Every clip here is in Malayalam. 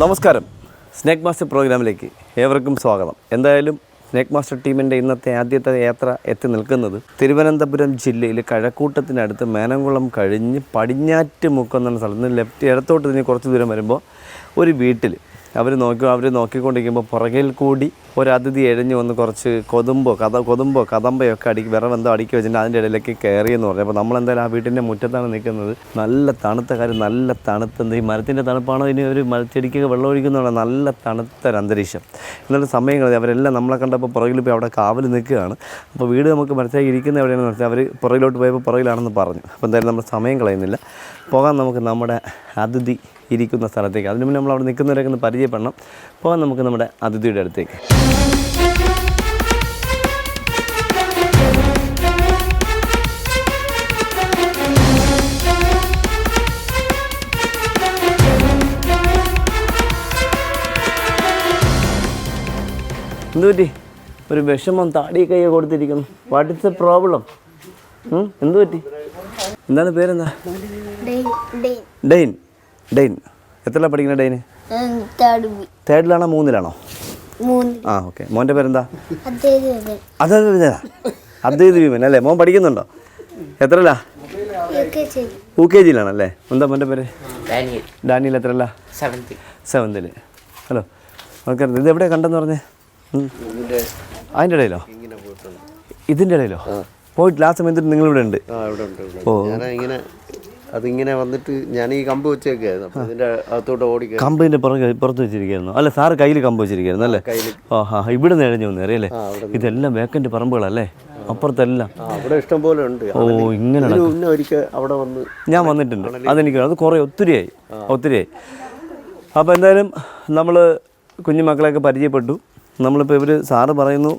നമസ്കാരം. സ്നേക്ക് മാസ്റ്റർ പ്രോഗ്രാമിലേക്ക് ഏവർക്കും സ്വാഗതം. എന്തായാലും സ്നേക്ക് മാസ്റ്റർ ടീമിന്റെ ഇന്നത്തെ ആദ്യത്തെ യാത്ര എത്തി നിൽക്കുന്നത് തിരുവനന്തപുരം ജില്ലയിൽ കഴക്കൂട്ടത്തിനടുത്ത് മേനംകുളം കഴിഞ്ഞ് പടിഞ്ഞാറ്റ് മുക്കം എന്ന സ്ഥലത്ത് നിന്ന് ലെഫ്റ്റ് ഇടത്തോട്ട് തിരിഞ്ഞ് കുറച്ച് ദൂരം വരുമ്പോൾ ഒരു വീട്ടിൽ അവർ നോക്കി അവർ നോക്കിക്കൊണ്ടിരിക്കുമ്പോൾ പുറകിൽ കൂടി ഒരു അതിഥി എഴഞ്ഞു വന്ന് കുറച്ച് കൊതുമ്പോ കഥ കൊതുമ്പോ കദമ്പയോ ഒക്കെ അടിക്ക് വിറവെന്തോ അടുക്കി വെച്ചിട്ട് അതിന്റെ ഇടയിലേക്ക് കയറി എന്ന് പറഞ്ഞു. അപ്പോൾ നമ്മളെന്തായാലും ആ വീട്ടിന്റെ മുറ്റത്താണ് നിൽക്കുന്നത്. നല്ല തണുത്ത കാര്യം നല്ല തണുത്ത ഈ മരത്തിന്റെ തണുപ്പാണോ ഇനി ഒരു മരച്ചെടിക്കൊക്കെ വെള്ളം ഒഴിക്കുന്നുള്ള നല്ല തണുത്ത അന്തരീക്ഷം. എന്നിട്ട് സമയം കളി അവരെല്ലാം നമ്മളെ കണ്ടപ്പോൾ പുറകിൽ പോയി അവിടെ കാവൽ നിൽക്കുകയാണ്. അപ്പോൾ വീട് നമുക്ക് മനസ്സിലാക്കി ഇരിക്കുന്ന എവിടെയാണെന്ന് വെച്ചാൽ അവർ പുറകിലോട്ട് പോയപ്പോൾ പുറകിലാണെന്ന് പറഞ്ഞു. അപ്പോൾ എന്തായാലും നമ്മൾ സമയം കളയുന്നില്ല. പോകാൻ നമുക്ക് നമ്മുടെ അതിഥി ഇരിക്കുന്ന സ്ഥലത്തേക്ക്. അതിന് മുന്നേ നമ്മൾ അവിടെ നിൽക്കുന്നവരൊക്കെ ഒന്ന് പരിചയപ്പെടണം. അപ്പോൾ നമുക്ക് നമ്മുടെ അതിഥിയുടെ അടുത്തേക്ക്. എന്തുപറ്റി ഒരു വിഷമം താടി കൈ കൊടുത്തിരിക്കുന്നു. വാട്ട് ഇസ് എ പ്രോബ്ലം എന്തുപറ്റി എന്താണ് പേരെന്താ? ഡെയിൻ. ഡെയിൻ. എത്രയാണ് പഠിക്കുന്നത് ഡെയിൻ തേർഡിലാണോ മൂന്നിലാണോ? ആ ഓക്കെ മോന്റെ പേരെന്താ? അദ്ദേഹം അതെ അതെ വിമൻ അല്ലേ? മോൻ പഠിക്കുന്നുണ്ടോ? എത്രല്ല യു കെ ജിയിലാണല്ലേ? എന്താ മോന്റെ പേര്? ഡാനിയൽ. ഡാനിയൽ എത്രല്ല സെവൻത്ത് സെവൻതിൽ ഹലോ. ഓക്കെ ഇത് എവിടെയാണ് കണ്ടെന്ന് പറഞ്ഞേ. അതിന്റെ ഇടയിലോ? ഇതിന്റെ ഇടയിലോ? പോയിട്ട് ലാസ്റ്റ് സമയത്ത് നിങ്ങളിവിടെ ഉണ്ട്. ആ ഇവിടെ ഉണ്ട് ഇങ്ങനെ അതിങ്ങനെ വന്നിട്ട് ഞാൻ ഈ കമ്പ് വെച്ചേക്കായിരുന്നു. അപ്പൊ ഇതിന്റെ അകത്തോട്ട് ഓടി. കമ്പിന്റെ പുറകെ പുറത്ത് വെച്ചിരിക്കുന്നു അല്ല സാറ് കയ്യിൽ കമ്പ് വെച്ചിരിക്കുന്നു അല്ലേ? ആ ഹാ ഇവിടെ നിന്ന് എഴഞ്ഞു വന്നു അറിയല്ലേ ഇതെല്ലാം വേക്കന്റ് പറമ്പുകളല്ലേ? അപ്പുറത്തെല്ലാം. അവിടെ ഇഷ്ടം പോലെ ഉണ്ട്. ഓ ഇങ്ങനെ ഒരിക്കൽ അവിടെ വന്ന് ഞാൻ വന്നിട്ടുണ്ട്. അതെനിക്ക് അത് കുറേ ഒത്തിരിയായി. ഒത്തിരിയായി. അപ്പോൾ എന്തായാലും നമ്മൾ കുഞ്ഞുമക്കളെയൊക്കെ പരിചയപ്പെട്ടു. നമ്മളിപ്പോൾ ഇവർ സാറ് പറയുന്നു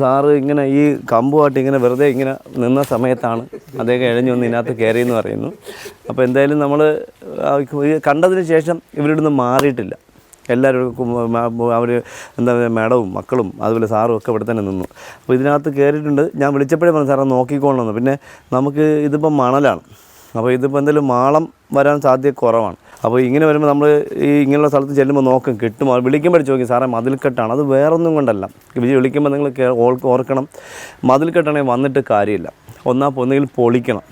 സാറ് ഇങ്ങനെ ഈ കമ്പുമായിട്ട് ഇങ്ങനെ വെറുതെ ഇങ്ങനെ നിന്ന സമയത്താണ് അദ്ദേഹം എഴഞ്ഞു വന്ന് ഇതിനകത്ത് കയറി എന്ന് പറയുന്നു. അപ്പോൾ എന്തായാലും നമ്മൾ കണ്ടതിന് ശേഷം ഇവരുടെ നിന്ന് മാറിയിട്ടില്ല എല്ലാവരും അവർ എന്താ പറയുക മാഡവും മക്കളും അതുപോലെ സാറും ഒക്കെ ഇവിടെ തന്നെ നിന്നു. അപ്പോൾ ഇതിനകത്ത് കയറിയിട്ടുണ്ട്. ഞാൻ വിളിച്ചപ്പോഴേ പറഞ്ഞു സാറേ നോക്കിക്കോളണമെന്ന് പിന്നെ നമുക്ക് ഇതിപ്പം മണലാണ്. അപ്പോൾ ഇതിപ്പോൾ എന്തായാലും മാളം വരാൻ സാധ്യത കുറവാണ്. അപ്പോൾ ഇങ്ങനെ വരുമ്പോൾ നമ്മൾ ഈ ഇങ്ങനെയുള്ള സ്ഥലത്ത് ചെല്ലുമ്പോൾ നോക്കും കിട്ടും. വിളിക്കുമ്പോൾ ചോദിക്കും സാറേ മതിൽക്കെട്ടാണ്. അത് വേറൊന്നും കൊണ്ടല്ല. വിളിക്കുമ്പോൾ നിങ്ങൾ ഓർക്കണം. മതിൽക്കെട്ടാണെങ്കിൽ വന്നിട്ട് കാര്യമില്ല. ഒന്നാ ഒന്നുകിൽ പൊളിക്കണം.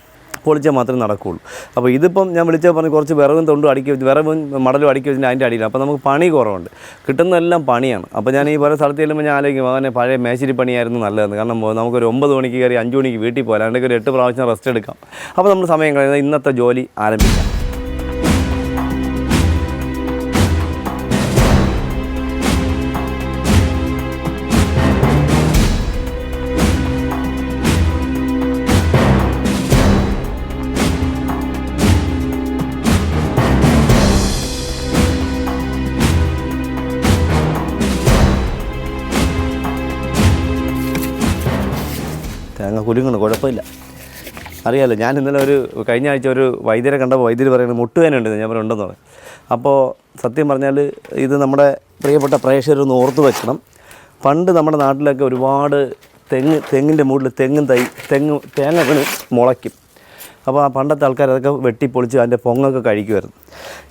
പൊളിച്ചാൽ മാത്രമേ നടക്കുകയുള്ളൂ. അപ്പോൾ ഇതിപ്പം ഞാൻ വിളിച്ചാൽ പറഞ്ഞ് കുറച്ച് വിറവും തൊണ്ടും അടിക്കി വിറവും മടലും അടിക്കി വെച്ചിട്ട് അതിന്റെ അടിയിൽ അപ്പോൾ നമുക്ക് പണി കുറവുണ്ട്. കിട്ടുന്നതെല്ലാം പണിയാണ്. അപ്പോൾ ഞാൻ ഈ പല സ്ഥലത്ത് ചെല്ലുമ്പോൾ ഞാൻ ആലോചിക്കും അവനെ പഴയ മേശിരി പണിയായിരുന്നു നല്ലതെന്ന്. കാരണം നമുക്കൊരു ഒമ്പത് മണിക്ക് കയറി അഞ്ച് മണിക്ക് വീട്ടിൽ പോകാം അല്ലെങ്കിൽ ഒരു എട്ട് പ്രാവശ്യം റെസ്റ്റ് എടുക്കാം. അപ്പോൾ നമ്മൾ സമയം കഴിഞ്ഞാൽ ഇന്നത്തെ ജോലി ആരംഭിക്കാം. കുലുങ്ങണം കുഴപ്പമില്ല. അറിയാമല്ലോ ഞാൻ ഇന്നലെ ഒരു കഴിഞ്ഞ ആഴ്ച ഒരു വൈദ്യരെ കണ്ടപ്പോൾ വൈദ്യർ പറയുന്നത് മുട്ടുവേനുണ്ട് ഞാൻ പറഞ്ഞു ഉണ്ടെന്ന് പറയും അപ്പോൾ സത്യം പറഞ്ഞാൽ ഇത് നമ്മുടെ പ്രിയപ്പെട്ട പ്രേക്ഷകരൊന്ന് ഓർത്ത് വെക്കണം. പണ്ട് നമ്മുടെ നാട്ടിലൊക്കെ ഒരുപാട് തെങ്ങ് തെങ്ങിന്റെ മുകളിൽ തെങ്ങും തൈ തെങ്ങ് തേങ്ങ വീണ് മുളയ്ക്കും. അപ്പോൾ ആ പണ്ടത്തെ ആൾക്കാർ അതൊക്കെ വെട്ടിപ്പൊളിച്ച് അതിന്റെ പൊങ്ങൊക്കെ കഴിക്കുമായിരുന്നു.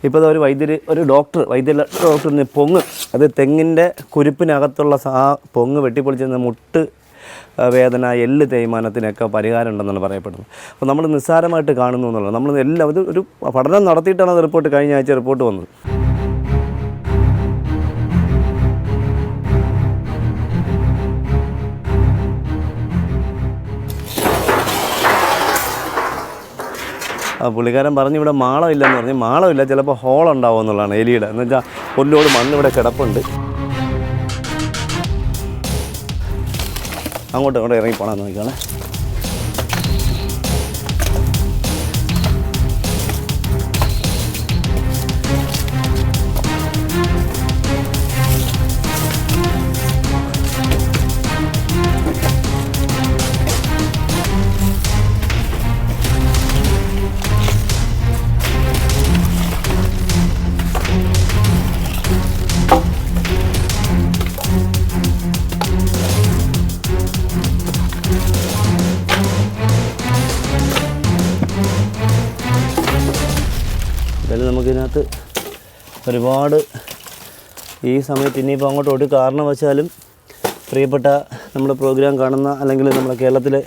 ഇപ്പോൾ ഒരു വൈദ്യർ ഒരു ഡോക്ടർ വൈദ്യ ഡോക്ടറിന് പൊങ്ങ് അത് തെങ്ങിന്റെ കുരുപ്പിനകത്തുള്ള ആ പൊങ്ങ് വെട്ടിപ്പൊളിച്ച് മുട്ട് വേദന എല്ല് തേയ്മാനത്തിനൊക്കെ പരിഹാരം ഉണ്ടെന്നാണ് പറയപ്പെടുന്നത്. അപ്പോൾ നമ്മൾ നിസ്സാരമായിട്ട് കാണുന്നു എന്നുള്ളത് നമ്മൾ എല്ലാം ഇത് ഒരു പഠനം നടത്തിയിട്ടാണ് അത് റിപ്പോർട്ട് കഴിഞ്ഞ ആഴ്ച റിപ്പോർട്ട് വന്നത്. പുള്ളിക്കാരൻ പറഞ്ഞു ഇവിടെ മാളമില്ലെന്ന് പറഞ്ഞു. മാളമില്ല ചിലപ്പോൾ ഹോൾ ഉണ്ടാവും എലിയുടെ. എന്ന് വെച്ചാൽ പുല്ലോട് മണ്ണിവിടെ കിടപ്പുണ്ട്. അങ്ങോട്ട് അങ്ങോട്ട് ഇറങ്ങി പോകണമെന്ന് നോക്കിക്കോണേ നമുക്കിതിനകത്ത് ഒരുപാട് ഈ സമയത്ത് ഇനിയിപ്പോൾ അങ്ങോട്ട് ഒരു കാരണവശാലും പ്രിയപ്പെട്ട നമ്മുടെ പ്രോഗ്രാം കാണുന്ന അല്ലെങ്കിൽ നമ്മുടെ കേരളത്തിലെ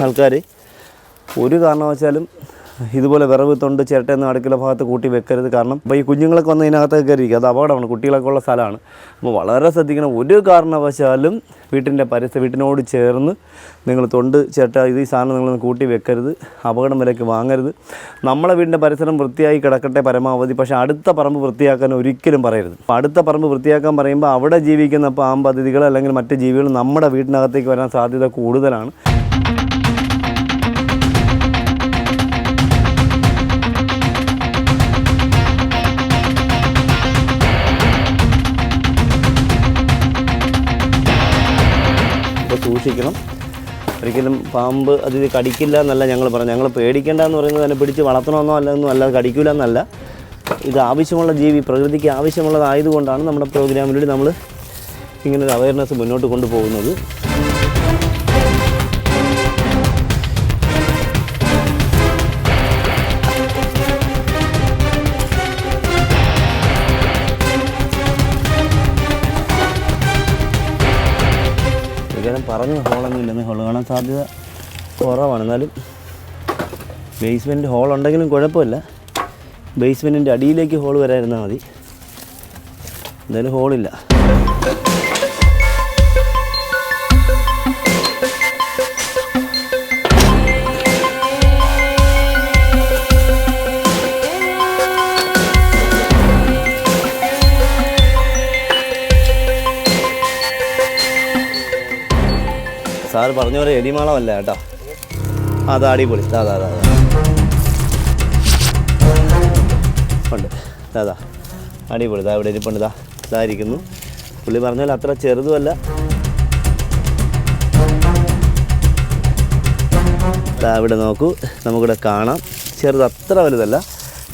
ആൾക്കാർ ഒരു കാരണവശാലും ഇതുപോലെ വിറവ് തൊണ്ട് ചിരട്ടയെന്ന് അടുക്കള ഭാഗത്ത് കൂട്ടി വെക്കരുത്. കാരണം ഇപ്പോൾ ഈ കുഞ്ഞുങ്ങളൊക്കെ വന്ന് ഇതിനകത്ത് കയറിയിരിക്കും. അത് അപകടമാണ്. കുട്ടികളൊക്കെ ഉള്ള സ്ഥലമാണ്. അപ്പോൾ വളരെ ശ്രദ്ധിക്കണം. ഒരു കാരണവശാലും വീട്ടിന്റെ പരിസര വീട്ടിനോട് ചേർന്ന് നിങ്ങൾ തൊണ്ട് ചിരട്ട ഇത് ഈ സാധനം നിങ്ങളൊന്ന് കൂട്ടി വെക്കരുത്. അപകടം വിലയ്ക്ക് വാങ്ങരുത്. നമ്മളെ വീടിന്റെ പരിസരം വൃത്തിയായി കിടക്കട്ടെ പരമാവധി. പക്ഷേ അടുത്ത പറമ്പ് വൃത്തിയാക്കാൻ ഒരിക്കലും പറയരുത്. അപ്പോൾ അടുത്ത പറമ്പ് വൃത്തിയാക്കാൻ പറയുമ്പോൾ അവിടെ ജീവിക്കുന്ന പാമ്പ് അതിഥികൾ അല്ലെങ്കിൽ മറ്റ് ജീവികൾ നമ്മുടെ വീടിനകത്തേക്ക് വരാൻ സാധ്യത കൂടുതലാണ്. സൂക്ഷിക്കണം ഒരിക്കലും പാമ്പ് അത് കടിക്കില്ല എന്നല്ല ഞങ്ങൾ പറഞ്ഞു ഞങ്ങൾ പേടിക്കേണ്ട എന്ന് പറയുന്നത് തന്നെ പിടിച്ച് വളർത്തണമെന്നോ അല്ലെന്നോ അല്ലാതെ കടിക്കില്ല എന്നല്ല. ഇത് ആവശ്യമുള്ള ജീവി പ്രകൃതിക്ക് ആവശ്യമുള്ളതായതുകൊണ്ടാണ് നമ്മുടെ പ്രോഗ്രാമിലൂടെ നമ്മൾ ഇങ്ങനൊരു അവയർനെസ് മുന്നോട്ട് കൊണ്ടുപോകുന്നത്. ഇങ്ങനെ പറഞ്ഞ ഹോളൊന്നും ഇല്ലെന്ന്. ഹോൾ കാണാൻ സാധ്യത കുറവാണ്. എന്നാലും ബേസ്മെന്റ് ഹോൾ ഉണ്ടെങ്കിലും കുഴപ്പമില്ല. ബേസ്മെന്റിന്റെ അടിയിലേക്ക് ഹോൾ വരാതിരുന്നാൽ മതി. എന്തായാലും ഹോളില്ല സാറ് പറഞ്ഞ പോലെ എലിമാളമല്ല കേട്ടോ. അതാ അടിപൊളി. അതാ അതാ ഉണ്ട്. അതാ അടിപൊളി. ഇതാ ഇവിടെ ഇരിപ്പുണ്ട്. ഇതാ ഇതായിരിക്കുന്നു പുള്ളി പറഞ്ഞ പോലെ അത്ര ചെറുതുമല്ല. ദാ ഇവിടെ നോക്കൂ. നമുക്കിവിടെ കാണാം. ചെറുത് അത്ര വലുതല്ല.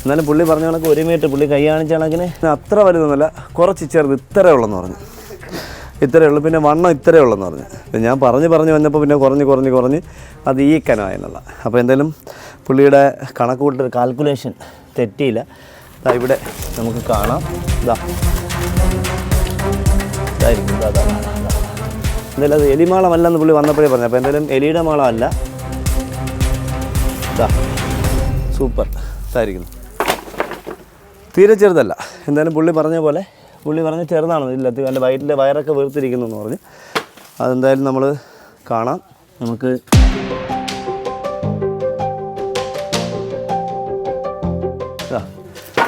എന്നാലും പുള്ളി പറഞ്ഞ കണക്ക് ഒരു മീറ്റർ പുള്ളി കൈ കാണിച്ച കണക്കിന് അത്ര വലുതൊന്നുമല്ല. കുറച്ച് ചെറുത് ഇത്രയേ ഉള്ളെന്ന് പറഞ്ഞു. ഇത്രയേ ഉള്ളൂ. പിന്നെ വണ്ണം ഇത്രയേ ഉള്ളെന്ന് പറഞ്ഞു. ഞാൻ പറഞ്ഞ് പറഞ്ഞ് വന്നപ്പോൾ പിന്നെ കുറഞ്ഞ് കുറഞ്ഞ് കുറഞ്ഞ് അത് ഈ കനമായെന്നുള്ള അപ്പോൾ എന്തായാലും പുള്ളിയുടെ കണക്ക് കാൽക്കുലേഷൻ തെറ്റിയില്ല. അതാ ഇവിടെ നമുക്ക് കാണാം. ഇതാ ഇതായിരിക്കും. ഇതാ, ഇതാ, ഇതാ, ഇതാ. എന്തായാലും അത് എലിമാളമല്ലെന്ന് പുള്ളി വന്നപ്പോഴേ പറഞ്ഞു. അപ്പോൾ എന്തായാലും എലിയുടെ മാളമല്ല. ഇതാ സൂപ്പർ. ഇതായിരിക്കുന്നു. തീരെ ചെറുതല്ല. എന്തായാലും പുള്ളി പറഞ്ഞ പോലെ പുള്ളി പറഞ്ഞ് ചെറുതാണ് ഇല്ല എന്റെ വയറ്റിലെ വയറൊക്കെ വീർത്തിരിക്കുന്നു എന്ന് പറഞ്ഞ്. അതെന്തായാലും നമ്മൾ കാണാം. നമുക്ക്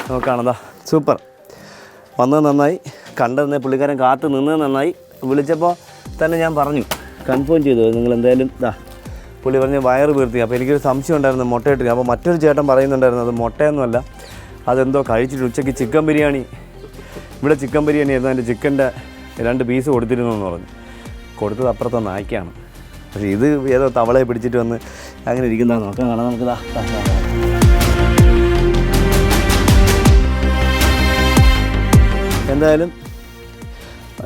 നമുക്ക് കാണാം. സൂപ്പർ. വന്നത് നന്നായി. കണ്ടതെന്നെ പുള്ളിക്കാരൻ കാത്ത് നിന്നത് നന്നായി. വിളിച്ചപ്പോൾ തന്നെ ഞാൻ പറഞ്ഞു. കൺഫേം ചെയ്തു. നിങ്ങൾ എന്തായാലും ഇതാ പുള്ളി പറഞ്ഞ് വയറ് വീർത്തി. അപ്പോൾ എനിക്കൊരു സംശയം ഉണ്ടായിരുന്നു മുട്ടയിട്ടിരിക്കുക അപ്പോൾ മറ്റൊരു ചേട്ടൻ പറയുന്നുണ്ടായിരുന്നു അത് മുട്ടയൊന്നുമല്ല. അതെന്തോ കഴിച്ചിട്ട് ഉച്ചയ്ക്ക് ചിക്കൻ ബിരിയാണി. ഇവിടെ ചിക്കൻ ബിരിയാണി ആയിരുന്നു. അതിന്റെ ചിക്കന്റെ രണ്ട് പീസ് കൊടുത്തിരുന്നു എന്ന് പറഞ്ഞു. കൊടുത്തത് അപ്പുറത്തെ നായ്ക്കാണ്. പക്ഷേ ഇത് ഏതോ തവളയെ പിടിച്ചിട്ട് വന്ന് അങ്ങനെ ഇരിക്കുന്ന നോക്കാം കാണാം നമുക്ക്. എന്തായാലും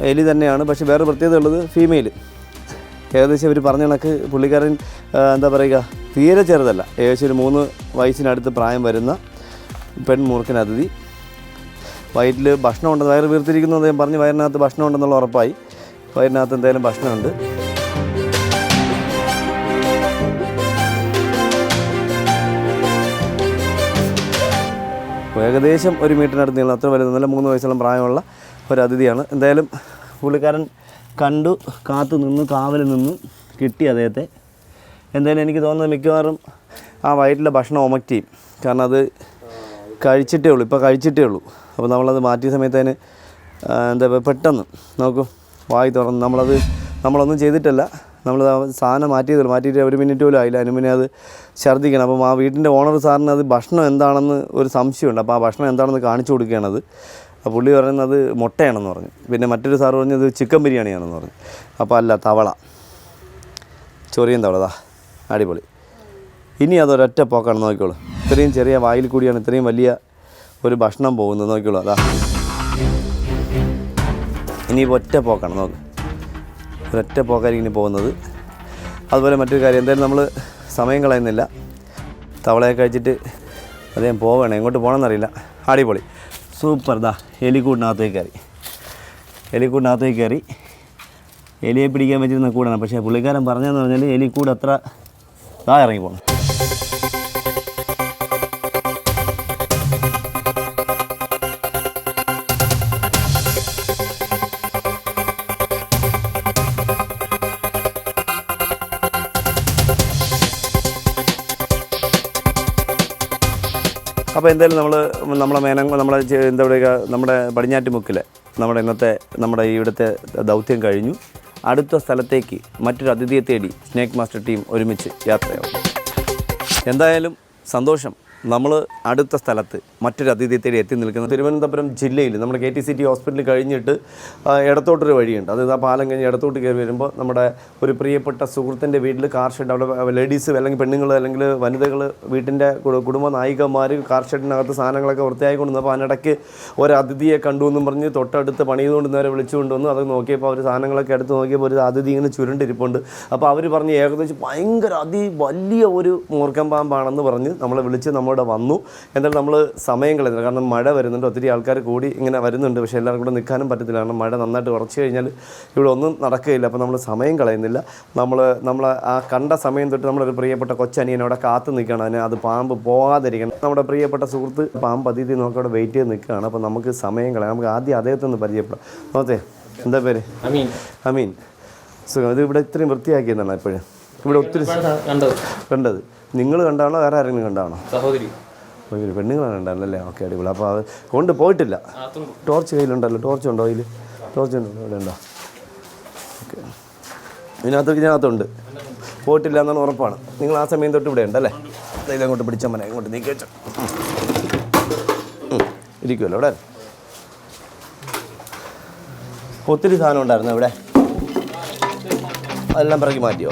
എലി തന്നെയാണ്. പക്ഷെ വേറെ പ്രത്യേകത ഉള്ളത് ഫീമെയിൽ ഏകദേശം ഇവർ പറഞ്ഞ കണക്ക് പുള്ളിക്കാരൻ എന്താ പറയുക തീരെ ചെറുതല്ല. ഏകദേശം ഒരു മൂന്ന് വയസ്സിനടുത്ത് പ്രായം വരുന്ന പെൺമൂർക്കൻ അതിഥി. വയറ്റിൽ ഭക്ഷണം ഉണ്ട് വയറ് വീർത്തിരിക്കുന്നു അദ്ദേഹം പറഞ്ഞ് വയറിനകത്ത് ഭക്ഷണം ഉണ്ടെന്നുള്ള ഉറപ്പായി. വയറിനകത്ത് എന്തായാലും ഭക്ഷണമുണ്ട്. ഏകദേശം ഒരു മീറ്ററിനടുത്ത് നീളം. അത്ര നല്ല മൂന്ന് വയസ്സോളം പ്രായമുള്ള ഒരു അതിഥിയാണ് എന്തായാലും പുള്ളിക്കാരൻ കണ്ടു കാത്തു നിന്നു കാവൽ നിന്നു കിട്ടി അദ്ദേഹത്തെ. എന്തായാലും എനിക്ക് തോന്നുന്നത് മിക്കവാറും ആ വയറ്റിലെ ഭക്ഷണം ഒമക്റ്റ് ചെയ്യും കാരണം അത് കഴിച്ചിട്ടേ ഉള്ളൂ ഇപ്പോൾ കഴിച്ചിട്ടേ ഉള്ളൂ. അപ്പോൾ നമ്മളത് മാറ്റിയ സമയത്ത് അതിന് എന്താ പെട്ടെന്ന് നോക്കൂ വായി തുറന്ന് നമ്മളത് നമ്മളൊന്നും ചെയ്തിട്ടല്ല. നമ്മൾ സാധനം മാറ്റിയതല്ല മാറ്റിയിട്ട് ഒരു മിനിറ്റ് പോലും ആയില്ല. അതിന് പിന്നെ അത് ഛർദ്ദിക്കണം. അപ്പം ആ വീട്ടിന്റെ ഓണർ സാറിന് അത് ഭക്ഷണം എന്താണെന്ന് ഒരു സംശയമുണ്ട്. അപ്പോൾ ആ ഭക്ഷണം എന്താണെന്ന് കാണിച്ചു കൊടുക്കുകയാണത് അപ്പോൾ പുള്ളി പറയുന്നത് മുട്ടയാണെന്ന് പറഞ്ഞു. പിന്നെ മറ്റൊരു സാറ് പറഞ്ഞത് ചിക്കൻ ബിരിയാണിയാണെന്ന് പറഞ്ഞു. അപ്പോൾ അല്ല തവള. ചൊറിയൻ തവളതാ അടിപൊളി. ഇനി അതൊരൊറ്റ പോക്കാണ് നോക്കിക്കോളൂ. ഇത്രയും ചെറിയ വായിൽ കൂടിയാണ് ഇത്രയും വലിയ ഒരു ഭക്ഷണം പോകുന്നത്. നോക്കിയുള്ളൂ അതാ. ഇനി ഒറ്റ പോക്കാണ് നോക്ക്. ഒരൊറ്റ പോക്കായിരിക്കും ഇനി പോകുന്നത്. അതുപോലെ മറ്റൊരു കാര്യം എന്തായാലും നമ്മൾ സമയം കളയുന്നില്ല. തവളയെ കഴിച്ചിട്ട് അദ്ദേഹം പോവണം എങ്ങോട്ട് പോകണമെന്നറിയില്ല അടിപൊളി. സൂപ്പർ. ദാ എലിക്കൂടിനകത്തേക്ക് കയറി. എലിക്കൂടിനകത്തേക്ക് കയറി. എലിയെ പിടിക്കാൻ പറ്റുന്ന കൂടാണ്. പക്ഷേ പുള്ളിക്കാരൻ പറഞ്ഞതെന്ന് പറഞ്ഞാൽ എലിക്കൂട് അത്ര താ ഇറങ്ങി പോകണം അപ്പോൾ എന്തായാലും നമ്മൾ നമ്മളെ മേനങ്ങ നമ്മളെ എന്താ പറയുക നമ്മുടെ പടിഞ്ഞാറ്റുമുക്കിലെ നമ്മുടെ ഇന്നത്തെ നമ്മുടെ ഇവിടുത്തെ ദൗത്യം കഴിഞ്ഞു. അടുത്ത സ്ഥലത്തേക്ക് മറ്റൊരു അതിഥിയെ തേടി സ്നേക്ക് മാസ്റ്റർ ടീം ഒരുമിച്ച് യാത്രയാവും. എന്തായാലും സന്തോഷം. നമ്മൾ അടുത്ത സ്ഥലത്ത് മറ്റൊരു അതിഥി തേടി എത്തി നിൽക്കുന്നത് തിരുവനന്തപുരം ജില്ലയിൽ നമ്മുടെ കെ ടി സി ടി ഹോസ്പിറ്റലിൽ കഴിഞ്ഞിട്ട് ഇടത്തോട്ടൊരു വഴിയുണ്ട്. അത് ആ പാലം കഴിഞ്ഞ് ഇടത്തോട്ട് കയറി വരുമ്പോൾ നമ്മുടെ ഒരു പ്രിയപ്പെട്ട സുഹൃത്തിന്റെ വീട്ടിൽ കാർ ഷെഡ് അവിടെ ലേഡീസ് അല്ലെങ്കിൽ പെണ്ണുങ്ങൾ അല്ലെങ്കിൽ വനിതകൾ വീട്ടിന്റെ കുടുംബ നായികമാർ കാർ ഷെഡിനകത്ത് സാധനങ്ങളൊക്കെ അപ്പോൾ അതിനിടയ്ക്ക് ഒരു കണ്ടു എന്നും പറഞ്ഞ് തൊട്ടടുത്ത് പണി നേരെ വിളിച്ചുകൊണ്ട് കൊണ്ടുവന്നു അത് നോക്കിയപ്പോൾ അവർ സാധനങ്ങളൊക്കെ എടുത്ത് നോക്കിയപ്പോൾ ഒരു അതിഥി ഇങ്ങനെ ചുരുണ്ടിരിപ്പുണ്ട്. അപ്പോൾ അവർ പറഞ്ഞ് ഏകദേശം ഭയങ്കര അതി വലിയ ഒരു മൂർഖം പാമ്പാണെന്ന് പറഞ്ഞ് നമ്മളെ വിളിച്ച് നമ്മളിവിടെ വന്നു. എന്തായാലും നമ്മൾ സമയം കളയുന്നില്ല. കാരണം മഴ വരുന്നുണ്ട്. ഒത്തിരി ആൾക്കാർ കൂടി ഇങ്ങനെ വരുന്നുണ്ട്. പക്ഷേ എല്ലാവർക്കും കൂടെ നിൽക്കാനും പറ്റത്തില്ല. കാരണം മഴ നന്നായിട്ട് ഉറച്ചു കഴിഞ്ഞാൽ ഇവിടെ ഒന്നും നടക്കുകയില്ല. അപ്പോൾ നമ്മൾ സമയം കളയുന്നില്ല. നമ്മൾ നമ്മൾ ആ കണ്ട സമയം തൊട്ട് നമ്മളൊരു പ്രിയപ്പെട്ട കൊച്ചനിയനെ അവിടെ കാത്തു നിൽക്കണം അതിനെ അത് പാമ്പ് പോകാതിരിക്കണം. നമ്മുടെ പ്രിയപ്പെട്ട സുഹൃത്ത് പാമ്പ് അതിഥി നോക്കി അവിടെ വെയിറ്റ് ചെയ്ത് നിൽക്കുകയാണ്. അപ്പോൾ നമുക്ക് സമയം കളയാം. നമുക്ക് ആദ്യം അദ്ദേഹത്തെ ഒന്ന് പരിചയപ്പെടാം. നോക്കേ എന്താ പേര്? അമീൻ. അമീൻ. സുഖം. ഇത് ഇവിടെ ഇത്രയും വൃത്തിയാക്കിയെന്നാണ് എപ്പോഴും ഇവിടെ ഒത്തിരി കണ്ടത്. കണ്ടത്. നിങ്ങൾ കണ്ടാണോ വേറെ ആരെങ്കിലും കണ്ടാണോ? സഹോദരി. ഒരു പെണ്ണുങ്ങളാണ് കണ്ടാണല്ലേ ഓക്കെ അടിപൊളി. അപ്പോൾ അത് കൊണ്ട് പോയിട്ടില്ല. ടോർച്ച് കയ്യിലുണ്ടല്ലോ ടോർച്ച് ഉണ്ടോ അതിൽ ടോർച്ച് ഉണ്ടോ? ഇവിടെ ഉണ്ടോ? ഓക്കെ. ഇതിനകത്ത് ഇതിനകത്തുണ്ട്. പോയിട്ടില്ല എന്നാണ് ഉറപ്പാണ്. നിങ്ങൾ ആ സമയം തൊട്ട് ഇവിടെ ഉണ്ടല്ലേ അതിൽ അങ്ങോട്ട് പിടിച്ചാൽ മതി അങ്ങോട്ട് നീക്കി വെച്ചോ. ഇരിക്കുമല്ലോ ഇവിടെ ഒത്തിരി സാധനം ഉണ്ടായിരുന്നു ഇവിടെ? അതെല്ലാം പിറക്കി മാറ്റിയോ?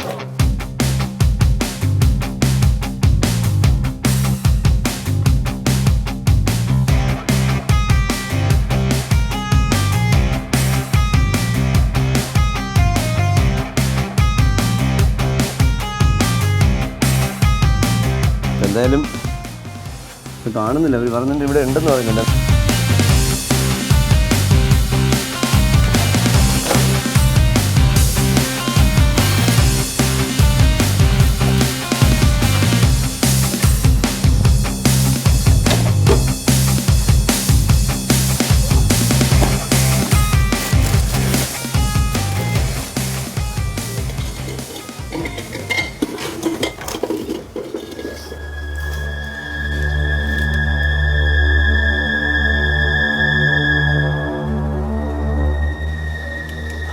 എന്തായാലും കാണുന്നില്ല. അവർ പറഞ്ഞിട്ട് ഇവിടെ ഉണ്ടെന്ന് പറയുന്നില്ല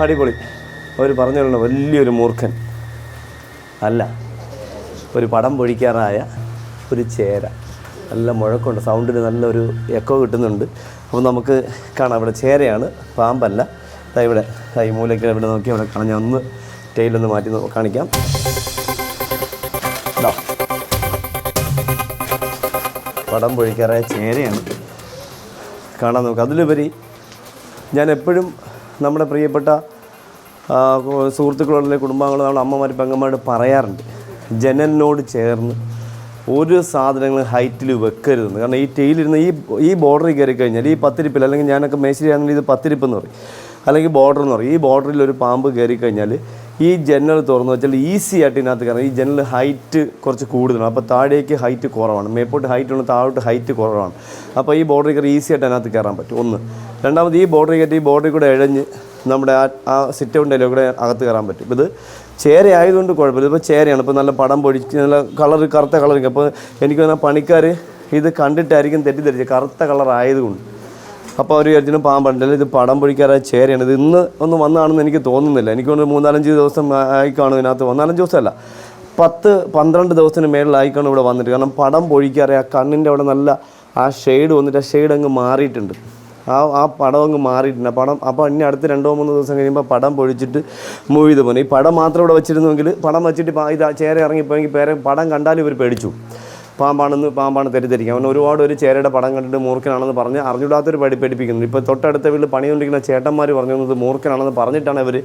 അടിപൊളി. അവർ പറഞ്ഞുള്ള വലിയൊരു മൂർഖൻ. അല്ല ഒരു പടം പൊഴിക്കാറായ ഒരു ചേര. നല്ല മുഴക്കമുണ്ട്. സൗണ്ടിന് നല്ലൊരു എക്കോ കിട്ടുന്നുണ്ട്. അപ്പോൾ നമുക്ക് കാണാം. ഇവിടെ ചേരയാണ് പാമ്പല്ല. അതാ ഇവിടെ ഈ മൂലയ്ക്ക് ഇവിടെ നോക്കി അവിടെ കാണാം ഞാൻ ഒന്ന് ടൈലൊന്ന് മാറ്റി കാണിക്കാം. പടം പൊഴിക്കാറായ ചേരയാണ്. കാണാൻ നോക്കാം അതിലുപരി ഞാൻ എപ്പോഴും നമ്മുടെ പ്രിയപ്പെട്ട ആ, സുഹൃത്തുക്കളുടെ കുടുംബാംഗങ്ങൾ നമ്മൾ അമ്മമാർ പെങ്ങന്മാരോട് പറയാറുണ്ട്. ജനലിനോട് ചേർന്ന് ഒരു സാധനങ്ങൾ ഹൈറ്റിൽ വെക്കരുതെന്ന്. കാരണം ഈ ടെയിലിരുന്ന് ഈ ഈ ബോർഡറിൽ കയറി കഴിഞ്ഞാൽ ഈ പത്തിരിപ്പിൽ അല്ലെങ്കിൽ ഞാനൊക്കെ മേശരിയാണെങ്കിൽ ഇത് പത്തിരിപ്പ് എന്ന് പറയും. അല്ലെങ്കിൽ ബോർഡർ എന്ന് പറയും. ഈ ബോർഡറിൽ ഒരു പാമ്പ് കയറി കഴിഞ്ഞാൽ ഈ ജനൽ തുറന്നു വെച്ചാൽ ഈസി ആയിട്ട് ഇതിനകത്ത് കയറണം ഈ ജനൽ ഹൈറ്റ് കുറച്ച് കൂടുതലാണ്. അപ്പോൾ താഴേക്ക് ഹൈറ്റ് കുറവാണ്. മേപ്പോട്ട് ഹൈറ്റ് ഉണ്ട് താഴോട്ട് ഹൈറ്റ് കുറവാണ്. അപ്പോൾ ഈ ബോർഡറിൽ കയറി ഈസി ആയിട്ട് അതിനകത്ത് കയറാൻ പറ്റും. ഒന്ന്. രണ്ടാമത് ഈ ബോർഡറിൽ കയറ്റി ഈ ബോർഡറിൽ കൂടെ ഇഴഞ്ഞ് നമ്മുടെ ആ ആ സിറ്റ് ഔട്ടിന്റെ കൂടെ അകത്ത് കയറാൻ പറ്റും. ഇത് ചേര ആയതുകൊണ്ട് കുഴപ്പമില്ല. ഇപ്പോൾ ചേരയാണ്. ഇപ്പോൾ നല്ല പടം പൊടിച്ച് നല്ല കളർ കറുത്ത കളറിങ് അപ്പോൾ എനിക്ക് വന്ന പണിക്കാർ ഇത് കണ്ടിട്ടായിരിക്കും തെറ്റിദ്ധരിച്ചത്. കറുത്ത കളർ ആയതുകൊണ്ട്. അപ്പോൾ അവർ വിചാരിച്ചു പാമ്പണ്ടല്ലോ ഇത് പടം പൊഴിക്കാറായ ചേരയാണ്. ഇത് ഇന്ന് ഒന്ന് വന്നാണെന്ന് എനിക്ക് തോന്നുന്നില്ല. എനിക്ക് തോന്നുന്നു മൂന്നാലഞ്ച് ദിവസം ആയി ഇതിനകത്ത്. മൂന്നാലഞ്ച് ദിവസമല്ല. പത്ത് പന്ത്രണ്ട് ദിവസത്തിന് മേളിലായിക്കാണ് കാണും ഇവിടെ വന്നിട്ട്. കാരണം പടം പൊഴിക്കാറേ ആ കണ്ണിന്റെ അവിടെ നല്ല ആ ഷെയ്ഡ് വന്നിട്ട് ആ ഷെയ്ഡ് അങ്ങ് മാറിയിട്ടുണ്ട്. ആ ആ പടം അങ്ങ് മാറിയിട്ടുണ്ട്. പടം അപ്പോൾ ഇനി അടുത്ത രണ്ടോ മൂന്നോ ദിവസം കഴിയുമ്പോൾ പടം പൊഴിച്ചിട്ട് മൂവ് ചെയ്ത് പോകുന്നു ഈ പടം മാത്രം ഇവിടെ വെച്ചിരുന്നെങ്കിൽ പടം വെച്ചിട്ട് ഇത് ചേര ഇറങ്ങിപ്പോയെങ്കിൽ പേരെ പടം കണ്ടാലും ഇവർ പേടിച്ചു. പാമ്പാണെന്ന് പാമ്പാണ് തെറ്റിദ്ധരിക്കുക. അവൻ ഒരുപാട് ഒരു ചേരയുടെ പടം കണ്ടിട്ട് മൂർഖനാണെന്ന് പറഞ്ഞ് അറിഞ്ഞിടാത്തൊരു പടി പഠിപ്പിക്കുന്നു ഇപ്പോൾ തൊട്ടടുത്ത വീട്ടിൽ പണികൊണ്ടിരിക്കുന്ന ചേട്ടന്മാർ പറഞ്ഞു തന്നത് മൂർഖനാണെന്ന് പറഞ്ഞിട്ടാണ് ഇവർ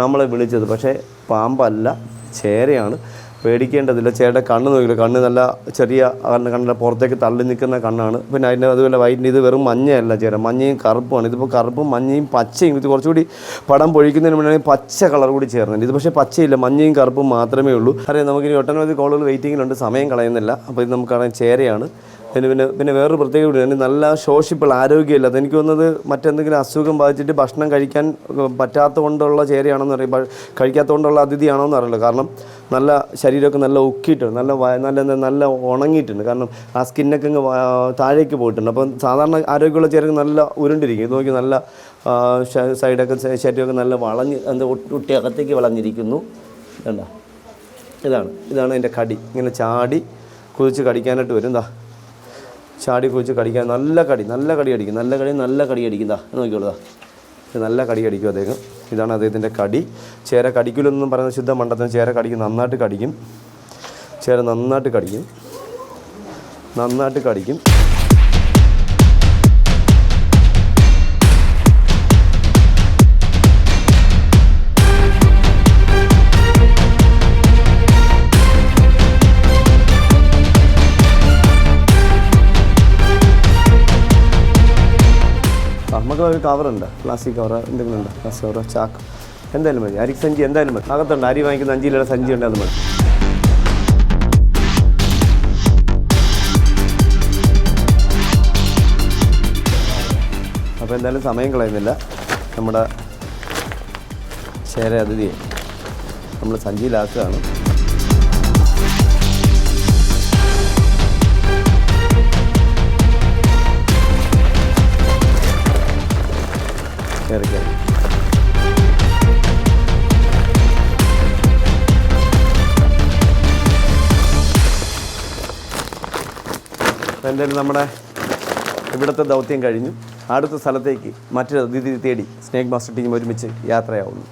നമ്മളെ വിളിച്ചത്. പക്ഷേ പാമ്പല്ല ചേരയാണ്. പേടിക്കേണ്ടതില്ല. ചേട്ടന്റെ കണ്ണ് നോക്കില്ല കണ്ണ് നല്ല ചെറിയ കണ്ണ് കണ്ണിന്റെ പുറത്തേക്ക് തള്ളി നിൽക്കുന്ന കണ്ണാണ്. പിന്നെ അതിന്റെ അതുപോലെ വൈറ്റിന്റെ ഇത് വെറും മഞ്ഞയല്ല ചേട്ടൻ. മഞ്ഞയും കറുപ്പുമാണ്. ഇതിപ്പോൾ കറുപ്പും മഞ്ഞയും പച്ചയും. ഇത് കുറച്ചുകൂടി പടം പൊഴിക്കുന്നതിന് മുന്നേ പച്ച കളർ കൂടി ചേർന്നുണ്ട് ഇത് പക്ഷേ പച്ചയില്ല. മഞ്ഞയും കറുപ്പും മാത്രമേ ഉള്ളൂ. അറിയാം നമുക്കിനി ഒട്ടനവധി കോളുകൾ വെയിറ്റിങ്ങിലുണ്ട്. സമയം കളയുന്നില്ല. അപ്പോൾ ഇത് നമുക്കാണെങ്കിൽ ചേരയാണ്. പിന്നെ പിന്നെ പിന്നെ വേറൊരു പ്രത്യേകത കൂടി നല്ല ശോഷിപ്പിൾ ആരോഗ്യമില്ല. അതെനിക്ക് തോന്നുന്നത് മറ്റെന്തെങ്കിലും അസുഖം ബാധിച്ചിട്ട് ഭക്ഷണം കഴിക്കാൻ പറ്റാത്ത കൊണ്ടുള്ള ചേരയാണെന്ന് പറയും. കഴിക്കാത്തതുകൊണ്ടുള്ള കഴിക്കാത്ത കൊണ്ടുള്ള അതിഥിയാണോ എന്ന് അറിയില്ല. കാരണം നല്ല ശരീരമൊക്കെ നല്ല ഉക്കിയിട്ടുണ്ട്. നല്ല നല്ല നല്ല ഉണങ്ങിയിട്ടുണ്ട്. കാരണം ആ സ്കിന്നൊക്കെ അങ്ങ് താഴേക്ക് പോയിട്ടുണ്ട്. അപ്പം സാധാരണ ആരോഗ്യമുള്ള ചേരൊക്കെ നല്ല ഉരുണ്ടിരിക്കും. ഇത് നോക്കി നല്ല സൈഡൊക്കെ ശരീരമൊക്കെ നല്ല വളഞ്ഞ് എന്താ ഒട്ടി അകത്തേക്ക് വളഞ്ഞിരിക്കുന്നു. വേണ്ട ഇതാണ്. ഇതാണ് എന്റെ കടി. ഇങ്ങനെ ചാടി കുതിച്ച് കടിക്കാനായിട്ട് വരും. എന്താ ചാടി കുതിച്ച് കടിക്കാൻ നല്ല കടി. നല്ല കടി അടിക്കും. നല്ല കടി നല്ല കടി അടിക്കുന്നതാ എന്താ ഇത് നല്ല കടി അടിക്കും അദ്ദേഹം. ഇതാണ് അദ്ദേഹത്തിന്റെ കടി. ചേര കടിക്കില്ലെന്നും പറയുന്ന ശുദ്ധ മണ്ടത്തിന് ചേര കടിക്കും. നന്നായിട്ട് കടിക്കും. ചേര നന്നായിട്ട് കടിക്കും. നന്നായിട്ട് കടിക്കും. നമുക്ക് ഒരു കവറുണ്ട് പ്ലാസ്റ്റിക് കവർ എന്തെങ്കിലും ഉണ്ട്. പ്ലാസ്റ്റിക് കവർ ചാക്ക്. എന്തായാലും മതി. അരി സഞ്ചി എന്തായാലും മതി. അകത്തുണ്ട്. അരി വാങ്ങിക്കുന്ന അഞ്ചിലുള്ള സഞ്ചി ഉണ്ട് അത് മതി. അപ്പോൾ എന്തായാലും സമയം കളയുന്നില്ല. നമ്മുടെ ശേര അതിഥിയെ നമ്മൾ സഞ്ചിയിലാക്കുകയാണ് എന്തായാലും നമ്മുടെ ഇവിടുത്തെ ദൗത്യം കഴിഞ്ഞു. അടുത്ത സ്ഥലത്തേക്ക് മറ്റൊരു അതിഥി തേടി സ്നേക് മാസ്റ്റർ ടീം ഒരുമിച്ച് യാത്രയാവുന്നു.